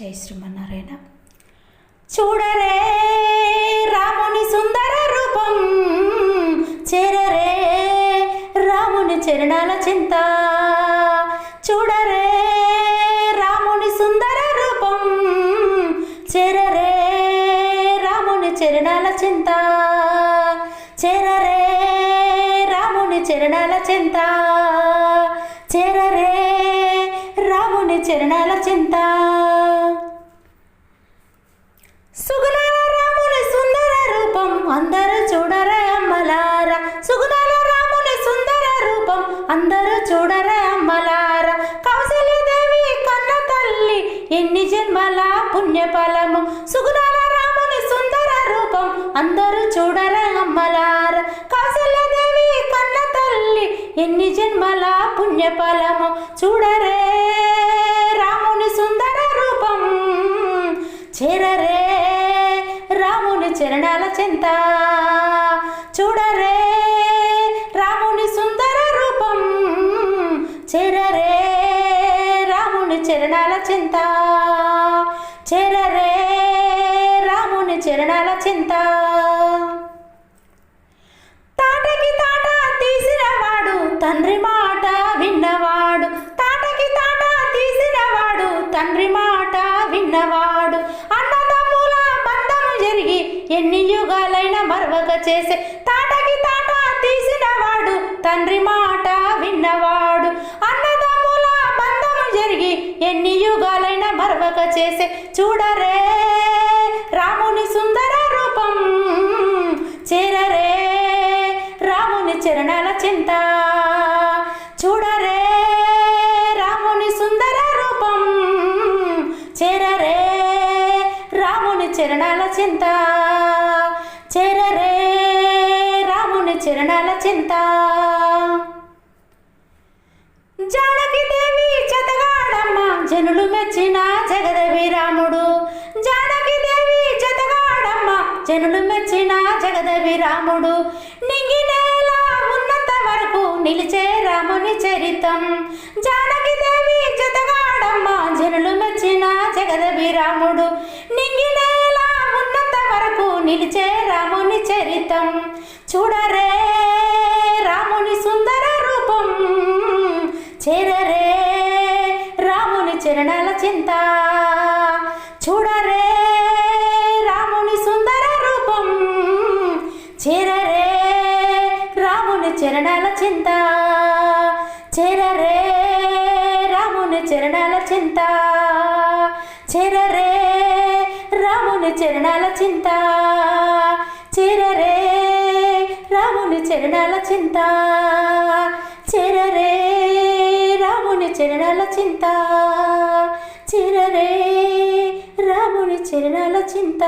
జై శ్రీమన్నారాయణ. చూడరే రాముని సుందర రూపం చేరరే రాముని చరణాల చింత. చూడరే రాముని సుందర రూపం చేరరే రాముని చరణాల చింత. చేరరే రాముని చరణాల చింత. చేరరే రాముని చరణాల చింత. సుగుణాల రాముని సుందర రూపం అందరూ చూడరే అమ్మలార కౌశల్యదేవి కన్న తల్లి ఎన్ని జన్మల పుణ్యఫలము? సుగుణాల రాముని సుందర రూపం అందరూ చూడరే అమ్మలార కౌశల్యదేవి కన్న తల్లి ఎన్ని జన్మల పుణ్యఫలము? చూడరే రాముని సుందర రూపం చేరరే రాముని చరణాల చింత. చూడరే చరణాల చింత. చేరరే రాముని చరణాల చింత. తాటకి తాట తీసినవాడు తండ్రి మాట విన్నవాడు. తాటకి తాట తీసినవాడు తండ్రి మాట విన్నవాడు. అన్నదమ్ముల బంధము జరిగి ఎన్ని యుగాలైన మరవక చేసే. తాటకి తాట తీసినవాడు తండ్రి మాట విన్న యుగాలైన చేసే చూడరే రాముని సుందర రూపం. చేరరే రాముని చరణాల చింత. చూడరే రాముని సుందర రూపం. చేరరే రాముని చరణాల చింత. చేరరే రాముని చరణాల చింత. జానకి దేవి జతగాడమ్మ జనులు జనులు మెచ్చిన జగదవి రాముడు నింగినేలా ఉన్నంత వరకు నిలిచే రాముని చరితం. జానకి దేవి జతగాడమ్మ జనులు మెచ్చిన జగదవి రాముడు నింగి నేల ఉన్నంత వరకు నిలిచే రాముని చరితం. చూడరే రాముని సుందర రూపం చేరరే రాముని చరణాల చింతా. చింత. చెరరే రాముని చరణాల చింత. చెరరే రాముని చరణాల చింత. చెరరే రాముని చరణాల చింత. చెరరే రాముని చరణాల చింత. చెరరే రాముని చరణాల చింత.